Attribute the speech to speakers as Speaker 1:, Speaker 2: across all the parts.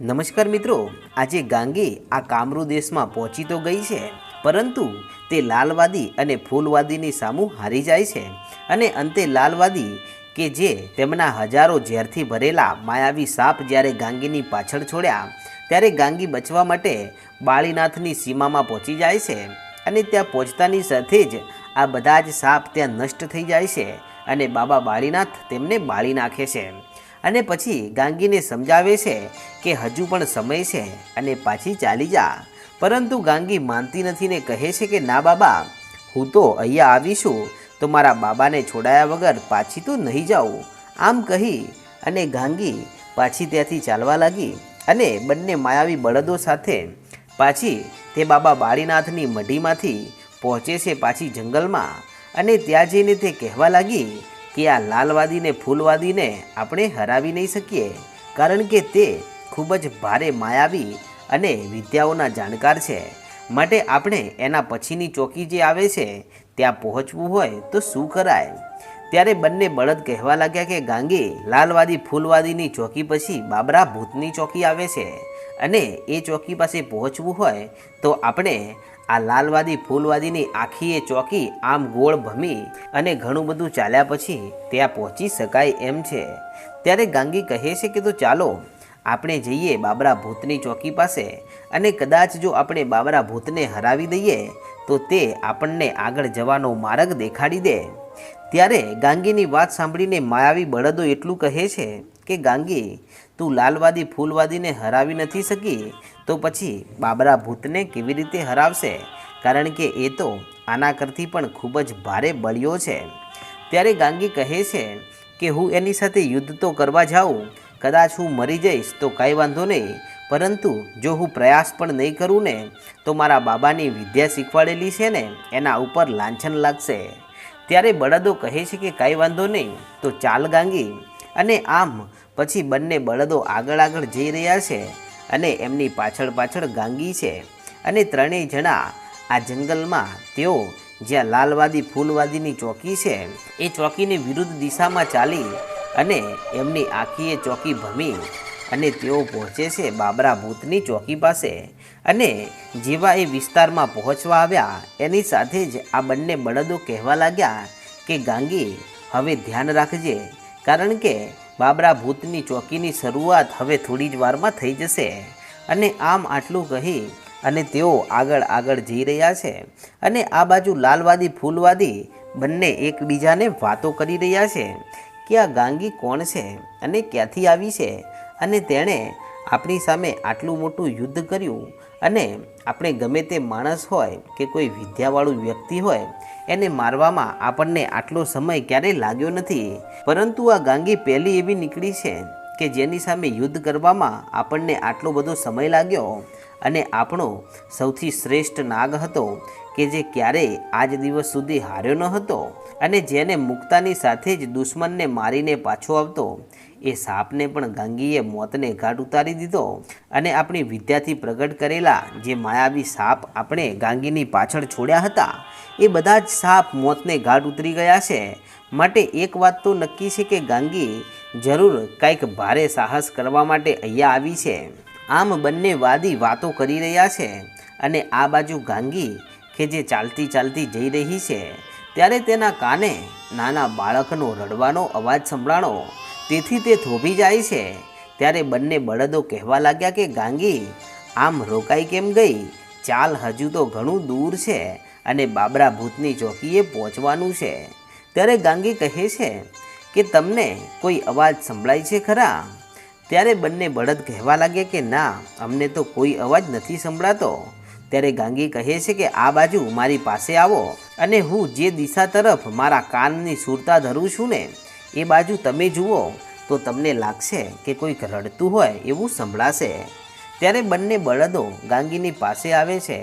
Speaker 1: નમસ્કાર મિત્રો, આજે ગાંગી આ કામરૂ દેશમાં પહોંચી તો ગઈ છે, પરંતુ તે લાલવાદી અને ફૂલવાદીની સામું હારી જાય છે અને અંતે લાલવાદી કે જે તેમના હજારો ઝેરથી ભરેલા માયાવી સાપ જ્યારે ગાંગીની પાછળ છોડ્યા, ત્યારે ગાંગી બચવા માટે બાળીનાથની સીમામાં પહોંચી જાય છે અને ત્યાં પહોંચતાની સાથે જ આ બધા જ સાપ ત્યાં નષ્ટ થઈ જાય છે અને બાબા બાળીનાથ તેમને બાળી નાખે છે. અને પછી ગાંગીને સમજાવે છે કે હજુ પણ સમય છે અને પાછી ચાલી જા. પરંતુ ગાંગી માનતી નથી ને કહે છે કે, ના બાબા, હું તો અહીંયા આવીશું. તો મારા બાબાને છોડાયા વગર પાછી તો નહીં જાઉં. આમ કહી અને ગાંગી પાછી ત્યાંથી ચાલવા લાગી અને બંને માયાવી બળદો સાથે પાછી તે બાબા બાળીનાથની મઢીમાંથી પહોંચે છે પાછી જંગલમાં અને ત્યાં જઈને તે કહેવા લાગી કે આ લાલવાદીને ફૂલવાદીને આપણે હરાવી નહીં શકીએ. કારણ કે તે ખૂબ જ ભારે માયાવી અને વિદ્યાઓના જાણકાર છે. માટે આપણે એના પછીની ચોકી જે આવે છે, ત્યાં પહોંચવું હોય તો શું કરાય? ત્યારે બંને બળદ કહેવા લાગ્યા કે ગાંગી, લાલવાદી, ફૂલવાદીની ચોકી પછી બાબરા ભૂતની ચોકી આવે છે. અને એ ચોકી પાસે પહોંચવું હોય તો આપણે આ લાલવાદી ફૂલવાદીની આખી એ ચોકી આમ ગોળ ભમી અને ઘણું બધું ચાલ્યા પછી ત્યાં પહોંચી શકાય એમ છે. ત્યારે ગાંગી કહે છે કે તો ચાલો, આપણે જઈએ બાબરા ભૂતની ચોકી પાસે અને કદાચ જો આપણે બાબરા ભૂતને હરાવી દઈએ, તો તે આપણને આગળ જવાનો માર્ગ દેખાડી દે. ત્યારે ગાંગીની વાત સાંભળીને માયાવી બળદો એટલું કહે છે કે ગાંગી, તું લાલવાદી, ફૂલવાદીને હરાવી નથી શકી? તો પછી બાબરા ભૂતને કેવી રીતે હરાવશે? કારણ કે એ તો આના કરતી પણ ખૂબ જ ભારે બળ્યો છે. ત્યારે ગાંગી કહે છે કે, હું એની સાથે યુદ્ધ તો કરવા જાઉં, કદાચ હું મરી જઈશ તો કાંઈ વાંધો નહીં. પરંતુ જો હું પ્રયાસ પણ નહીં કરું ને, તો મારા બાબાની વિદ્યા શીખવાડેલી છે ને, એના ઉપર લાંછન લાગશે. ત્યારે બળદો કહે છે કે, કાંઈ વાંધો નહીં. તો ચાલ ગાંગી. અને આમ પછી બંને બળદો આગળ આગળ જઈ રહ્યા છે અને એમની પાછળ પાછળ ગાંગી છે. અને ત્રણેય જણા આ જંગલમાં તેઓ જ્યાં લાલવાદી ફૂલવાદીની ચોકી છે, એ ચોકીની વિરુદ્ધ દિશામાં ચાલી અને એમની આખીએ ચોકી ભમી અને તેઓ પહોંચે છે બાબરા ભૂતની ચોકી પાસે. અને જેવા એ વિસ્તારમાં પહોંચવા આવ્યા, એની સાથે જ આ બંને બળદો કહેવા લાગ્યા કે, ગાંગી, હવે ધ્યાન રાખજે, કારણ કે બાબરા ભૂતની ચોકીની શરૂઆત હવે થોડી જ વારમાં થઈ જશે. અને આમ આટલું કહી અને તેઓ આગળ આગળ જઈ રહ્યા છે. અને આ બાજુ લાલવાદી, ફૂલવાદી બંને એકબીજાને વાતો કરી રહ્યા છે. કે આ ગાંગી કોણ છે અને ક્યાંથી આવી છે? અને તેણે આપણી સામે આટલું મોટું યુદ્ધ કર્યું. અને આપણે ગમે તે માણસ હોય કે કોઈ વિદ્યાવાળું વ્યક્તિ હોય, એને મારવામાં આપણને આટલો સમય ક્યારેય લાગ્યો નથી. પરંતુ આ ગાંગી પહેલી એવી નીકળી છે કે જેની સામે યુદ્ધ કરવામાં આપણને આટલો બધો સમય લાગ્યો અને આપણો સૌથી શ્રેષ્ઠ નાગ હતો કે જે ક્યારેય આજ દિવસ સુધી હાર્યો ન હતો અને જેને મુક્તાની સાથે જ દુશ્મનને મારીને પાછો આવતો એ સાપને પણ ગાંગીએ મોતને ઘાટ ઉતારી દીધો અને આપણી વિદ્યાથી પ્રગટ કરેલા જે માયાવી સાપ આપણે ગાંગીની પાછળ છોડ્યા હતા, એ બધા જ સાપ મોતને ઘાટ ઉતરી ગયા છે. માટે એક વાત તો નક્કી છે કે ગાંગી જરૂર કંઈક ભારે સાહસ કરવા માટે અહીંયા આવી છે. આમ બંને વાદી વાતો કરી રહ્યા છે અને આ બાજુ ગાંગી કે જે ચાલતી ચાલતી જઈ રહી છે, ત્યારે તેના કાને નાના બાળકનો રડવાનો અવાજ સંભળાણો તેથી તે થોભી જાય છે. ત્યારે બંને બળદો કહેવા લાગ્યા કે, ગાંગી, આમ રોકાઈ કેમ ગઈ? ચાલ, હજુ તો ઘણું દૂર છે અને બાબરા ભૂતની ચોકીએ પહોંચવાનું છે. ત્યારે ગાંગી કહે છે કે, તમને કોઈ અવાજ સંભળાય છે ખરા? ત્યારે બંને બળદ કહેવા લાગ્યા કે, ના, અમને તો કોઈ અવાજ નથી સંભળાતો. ત્યારે ગાંગી કહે છે કે, આ બાજુ મારી પાસે આવો અને હું જે દિશા તરફ મારા કાનની સુરતા ધરું છું ને, એ બાજુ તમે જુઓ. તો તમને લાગશે કે કોઈક રડતું હોય એવું સંભળાશે. ત્યારે બંને બળદો ગાંગીની પાસે આવે છે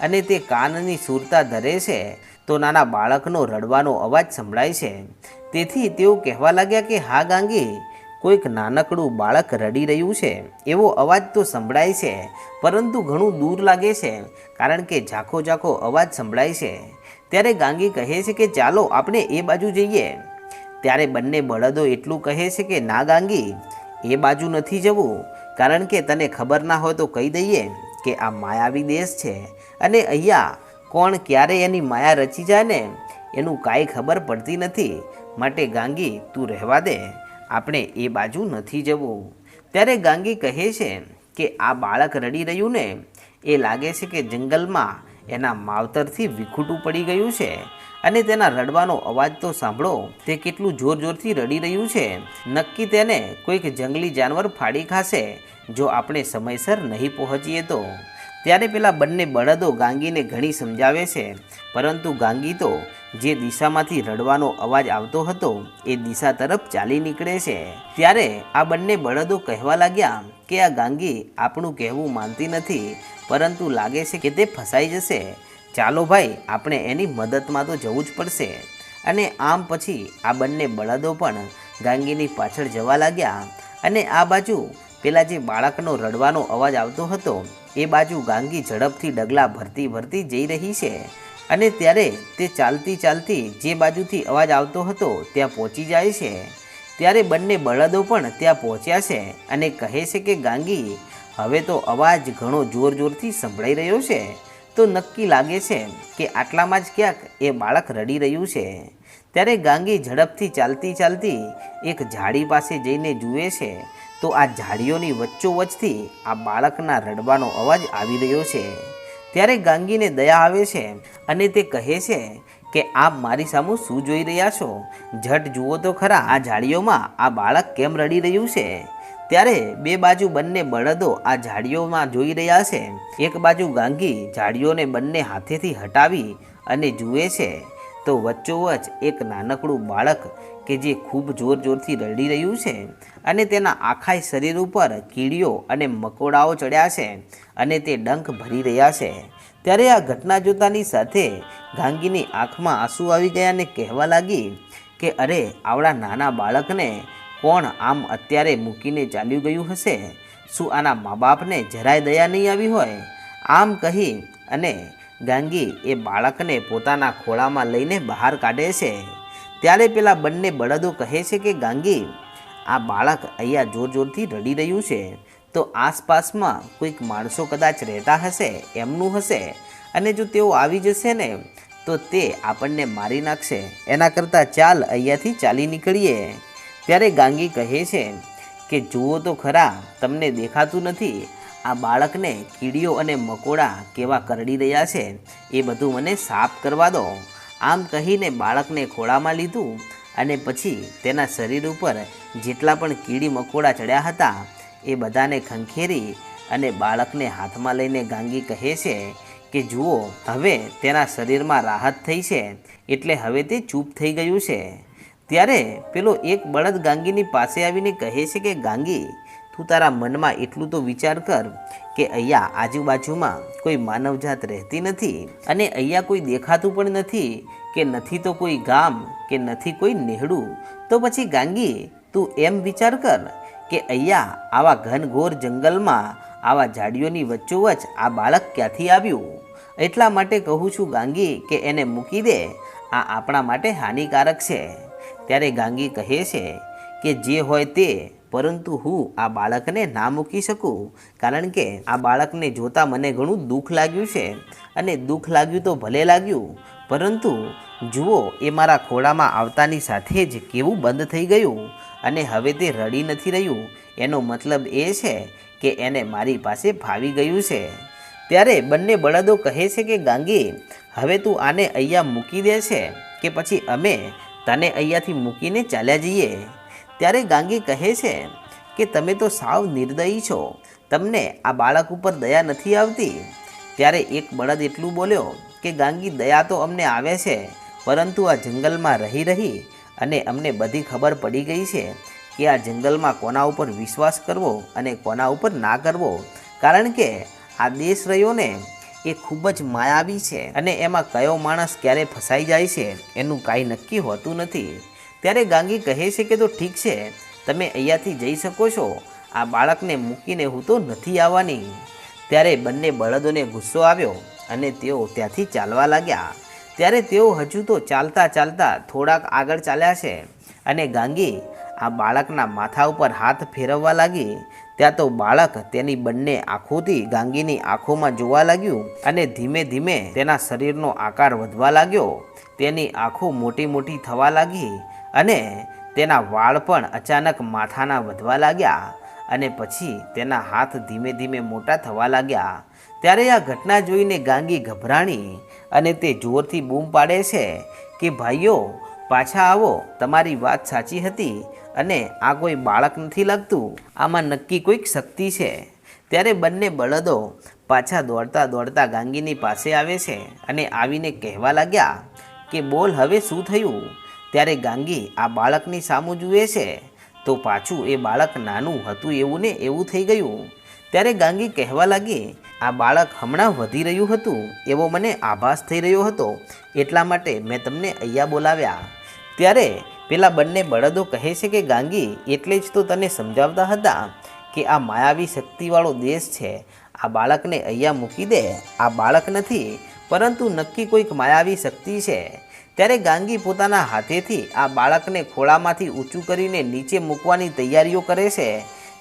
Speaker 1: અને તે કાનની સુરતા ધરે છે તો નાના બાળકનો રડવાનો અવાજ સંભળાય છે. તેથી તેઓ કહેવા લાગ્યા કે, હા ગાંગી, કોઈક નાનકડું બાળક રડી રહ્યું છે. એવો અવાજ તો સંભળાય છે, પરંતુ ઘણું દૂર લાગે છે, કારણ કે ઝાખો ઝાખો અવાજ સંભળાય છે. ત્યારે ગાંગી કહે છે કે, ચાલો, આપણે એ બાજુ જઈએ. ત્યારે બંને બળદો એટલું કહે છે કે ના ગાંગી એ બાજુ નથી જવું. કારણ કે તને ખબર ના હોય તો કહી દઈએ કે આ માયાવી દેશ છે. અને અહીંયા કોણ ક્યારે એની માયા રચી જાય ને, એનું કાંઈ ખબર પડતી નથી. માટે ગાંગી, તું રહેવા દે. આપણે એ બાજુ નથી જવું. ત્યારે ગાંગી કહે છે કે, આ બાળક રડી રહ્યું ને, એ લાગે છે કે જંગલમાં એના માવતરથી વિખૂટું પડી ગયું છે. અને તેના રડવાનો અવાજ તો સાંભળો, તે કેટલું જોર જોરથી રડી રહ્યું છે. નક્કી તેને કોઈક જંગલી જાનવર ફાડી ખાશે, જો આપણે સમયસર નહીં પહોંચીએ તો. ત્યારે પેલા બંને બળદો ગાંગીને ઘણી સમજાવે છે. પરંતુ ગાંગી તો જે દિશામાંથી રડવાનો અવાજ આવતો હતો, એ દિશા તરફ ચાલી નીકળે છે. ત્યારે આ બંને બળદો કહેવા લાગ્યા કે આ ગાંગી આપણું કહેવું માનતી નથી, પરંતુ લાગે છે કે તે ફસાઈ જશે. ચાલો ભાઈ, આપણે એની મદદમાં તો જવું જ પડશે. અને આમ પછી આ બંને બળદો પણ ગાંગીની પાછળ જવા લાગ્યા. અને આ બાજુ પેલા જે બાળકનો રડવાનો અવાજ આવતો હતો, એ બાજુ ગાંગી ઝડપથી ડગલા ભરતી ભરતી જઈ રહી છે. અને ત્યારે તે ચાલતી ચાલતી જે બાજુથી અવાજ આવતો હતો, ત્યાં પહોંચી જાય છે. ત્યારે બંને બળદો પણ ત્યાં પહોંચ્યા છે અને કહે છે કે, ગાંગી, હવે તો અવાજ ઘણો જોર જોરથી સંભળાઈ રહ્યો છે. તો નક્કી લાગે છે કે આટલામાં જ ક્યાંક એ બાળક રડી રહ્યું છે. ત્યારે ગાંગી ઝડપથી ચાલતી ચાલતી એક ઝાડી પાસે જઈને જુએ છે તો આ ઝાડીઓની વચ્ચોવચ્ચથી આ બાળકના રડવાનો અવાજ આવી રહ્યો છે. ત્યારે ગાંગીને દયા આવે છે અને તે કહે છે કે, આપ મારી સામે શું જોઈ રહ્યા છો? ઝટ જુઓ તો ખરા, આ ઝાડીઓમાં આ બાળક કેમ રડી રહ્યું છે? ત્યારે બે બાજુ બંને બળદો આ ઝાડીઓમાં જોઈ રહ્યા છે. એક બાજુ ગાંગી ઝાડીઓને બંને હાથેથી હટાવી અને જુએ છે. તો વચ્ચોવચ એક નાનકડું બાળક કે જે ખૂબ જોર જોરથી રડી રહ્યું છે અને તેના આખાય શરીર ઉપર કીડીઓ અને મકોડાઓ ચડ્યા છે અને તે ડંખ ભરી રહ્યા છે. ત્યારે આ ઘટના જોતાની સાથે ગાંગીની આંખમાં આંસુ આવી ગયા અને કહેવા લાગી કે અરે, આવડા નાના બાળકને કોણ આમ અત્યારે મૂકીને ચાલ્યું ગયું હશે? શું આના મા બાપને જરાય દયા નહીં આવી હોય? આમ કહી અને ગાંગી એ બાળકને પોતાના ખોળામાં લઈને બહાર કાઢે છે. ત્યારે પેલા બંને બળદો કહે છે કે, ગાંગી, આ બાળક અહીંયા જોર જોરથી રડી રહ્યું છે. તો આસપાસમાં કોઈક માણસો કદાચ રહેતા હશે, એમનું હશે. અને જો તેઓ આવી જશે ને, તો તે આપણને મારી નાખશે. એના કરતાં ચાલ અહીંયાથી ચાલી નીકળીએ. ત્યારે ગાંગી કહે છે કે, જુઓ તો ખરા, તમને દેખાતું નથી. આ બાળકને કીડીઓ અને મકોડા કેવા કરડી રહ્યા છે? એ બધું મને સાફ કરવા દો. આમ કહીને બાળકને ખોળામાં લીધું અને પછી તેના શરીર ઉપર જેટલા પણ કીડી મકોડા ચડ્યા હતા, એ બધાને ખંખેરી અને બાળકને હાથમાં લઈને ગાંગી કહે છે કે, જુઓ, હવે તેના શરીરમાં રાહત થઈ છે. એટલે હવે તે ચૂપ થઈ ગયું છે. ત્યારે પેલો એક બળદ ગાંગીની પાસે આવીને કહે છે કે, ગાંગી, તું તારા મનમાં એટલું તો વિચાર કર કે અહીંયા આજુબાજુમાં કોઈ માનવજાત રહેતી નથી અને અહીંયા કોઈ દેખાતું પણ નથી કે નથી તો કોઈ ગામ કે નથી કોઈ નેહડું. તો પછી ગાંગી, તું એમ વિચાર કર કે અહીંયા આવા ઘનઘોર જંગલમાં આવા ઝાડીઓની વચ્ચોવચ આ બાળક ક્યાંથી આવ્યું? એટલા માટે કહું છું ગાંગી કે એને મૂકી દે. આ આપણા માટે હાનિકારક છે. ત્યારે ગાંગી કહે છે કે જે હોય તે, પરંતુ હું આ બાળકને ના મૂકી શકું? કારણ કે આ બાળકને જોતાં મને ઘણું દુઃખ લાગ્યું છે અને દુઃખ લાગ્યું તો ભલે લાગ્યું, પરંતુ જુઓ, એ મારા ખોળામાં આવતાની સાથે જ કેવું બંધ થઈ ગયું અને હવે તે રડી નથી રહ્યું. એનો મતલબ એ છે કે એને મારી પાસે ભાવી ગયું છે. ત્યારે બંને બળદો કહે છે કે, ગાંગી, હવે તું આને અહીંયા મૂકી દે છે કે પછી અમે તને અહીંયાથી મૂકીને ચાલ્યા જઈએ. ત્યારે ગાંગી કહે છે કે તમે તો સાવ નિર્દયી છો. તમને આ બાળક ઉપર દયા નથી આવતી. ત્યારે એક બળદ એટલું બોલ્યો કે ગાંગી દયા તો અમને આવે છે, પરંતુ આ જંગલમાં રહી રહી અને અમને બધી ખબર પડી ગઈ છે કે આ જંગલમાં કોના ઉપર વિશ્વાસ કરવો અને કોના ઉપર ના કરવો. કારણ કે આ દેશ રહ્યો ને એ ખૂબ જ માયાવી છે અને એમાં કયો માણસ ક્યારે ફસાઈ જાય છે એનું કાંઈ નક્કી હોતું નથી. ત્યારે ગાંગી કહે છે કે તો ઠીક છે, તમે અહીંયાથી જઈ શકો છો. આ બાળકને મૂકીને હું તો નથી આવવાની. ત્યારે બંને બળદોને ગુસ્સો આવ્યો અને તેઓ ત્યાંથી ચાલવા લાગ્યા. ત્યારે તેઓ હજુ તો ચાલતા ચાલતા થોડાક આગળ ચાલ્યા છે અને ગાંગી આ બાળકના માથા ઉપર હાથ ફેરવવા લાગી. ત્યાં તો બાળક તેની બંને આંખોથી ગાંગીની આંખોમાં જોવા લાગ્યું અને ધીમે ધીમે તેના શરીરનો આકાર વધવા લાગ્યો. તેની આંખો મોટી મોટી થવા લાગી અને તેના વાળ પણ અચાનક માથાના વધવા લાગ્યા અને પછી તેના હાથ ધીમે ધીમે મોટા થવા લાગ્યા. ત્યારે આ ઘટના જોઈને ગાંગી ગભરાણી અને તે જોરથી બૂમ પાડે છે કે, ભાઈઓ પાછા આવો, તમારી વાત સાચી હતી અને આ કોઈ બાળક નથી લાગતું. આમાં નક્કી કોઈક શક્તિ છે. ત્યારે બંને બળદો પાછા દોડતા દોડતા ગાંગીની પાસે આવે છે અને આવીને કહેવા લાગ્યા કે, બોલ, હવે શું થયું? ત્યારે ગાંગી આ બાળકની સામું જુએ છે. તો પાછું એ બાળક નાનું હતું એવું ને એવું થઈ ગયું. ત્યારે ગાંગી કહેવા લાગી આ બાળક હમણાં વધી રહ્યું હતું એવો મને આભાસ થઈ રહ્યો હતો. એટલા માટે મેં તમને અહીંયા બોલાવ્યા. ત્યારે પેલા બંને બળદો કહે છે કે, ગાંગી, એટલે જ તો તને સમજાવતા હતા કે આ માયાવી શક્તિવાળો દેશ છે. આ બાળકને અહીંયા મૂકી દે. આ બાળક નથી, પરંતુ નક્કી કોઈક માયાવી શક્તિ છે. ત્યારે ગાંગી પોતાના હાથેથી આ બાળકને ખોળામાંથી ઊંચું કરીને નીચે મૂકવાની તૈયારીઓ કરે છે.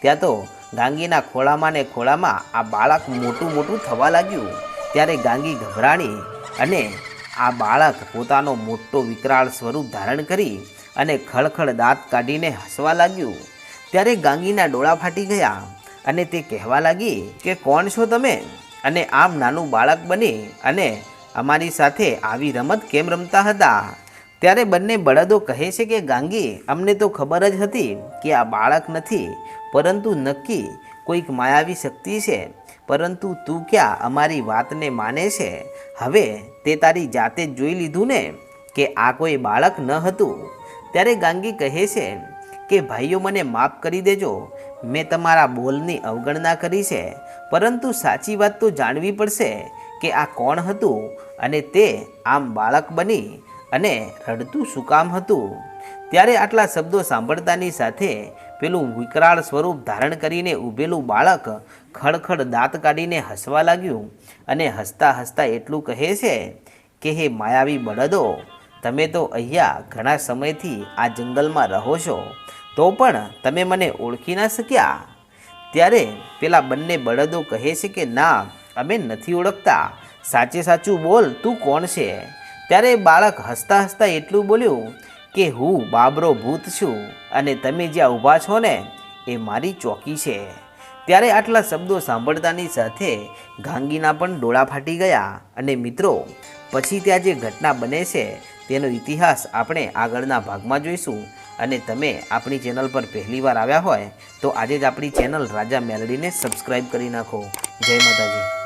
Speaker 1: ત્યાં તો ગાંગીના ખોળામાં ને ખોળામાં આ બાળક મોટું મોટું થવા લાગ્યું. ત્યારે ગાંગી ગભરાણી અને આ બાળક પોતાનો મોટો વિકરાળ સ્વરૂપ ધારણ કરી અને ખળખળ દાંત કાઢીને હસવા લાગ્યું. ત્યારે ગાંગીના ડોળા ફાટી ગયા અને તે કહેવા લાગી કે, કોણ છો તમે? અને આમ નાનું બાળક બની અને અમારી સાથે આવી રમત કેમ રમતા હતા? ત્યારે બંને બળદો કહે છે કે, ગાંગી, અમને તો ખબર જ હતી કે આ બાળક નથી. પરંતુ નક્કી કોઈક માયાવી શક્તિ છે? પરંતુ તું ક્યાં અમારી વાતને માને છે? હવે તે તારી જાતે જ જોઈ લીધું ને કે આ કોઈ બાળક ન હતું. ત્યારે ગાંગી કહે છે કે, ભાઈઓ, મને માફ કરી દેજો. મેં તમારા બોલની અવગણના કરી છે. પરંતુ સાચી વાત તો જાણવી પડશે કે આ કોણ હતું અને તે આમ બાળક બની અને રડતું શું કામ હતું. ત્યારે આટલા શબ્દો સાંભળતાની સાથે પેલું વિકરાળ સ્વરૂપ ધારણ કરીને ઊભેલું બાળક ખડખડ દાંત કાઢીને હસવા લાગ્યું અને હસતા હસતા એટલું કહે છે કે, હે માયાવી બળદો, તમે તો અહીંયા ઘણા સમયથી આ જંગલમાં રહો છો. તો પણ તમે મને ઓળખી ના શક્યા. ત્યારે પેલા બંને બળદો કહે છે કે, ના, અમે નથી ઓળખતા. સાચે સાચું બોલ, તું કોણ છે? ત્યારે બાળક હસતા હસતા એટલું બોલ્યું કે હું બાબરો ભૂત છું અને તમે જ્યાં ઊભા છો ને, એ મારી ચોકી છે. ત્યારે આટલા શબ્દો સાંભળતાની સાથે ગાંગીના પણ ડોળા ફાટી ગયા અને મિત્રો, પછી ત્યાં જે ઘટના બને છે, તેનો ઇતિહાસ આપણે આગળના ભાગમાં જોઈશું. અને તમે આપણી ચેનલ પર પહેલીવાર આવ્યા હોય, તો આજે જ આપણી ચેનલ રાજા મેલડીને સબસ્ક્રાઈબ કરી નાખો. જય માતાજી.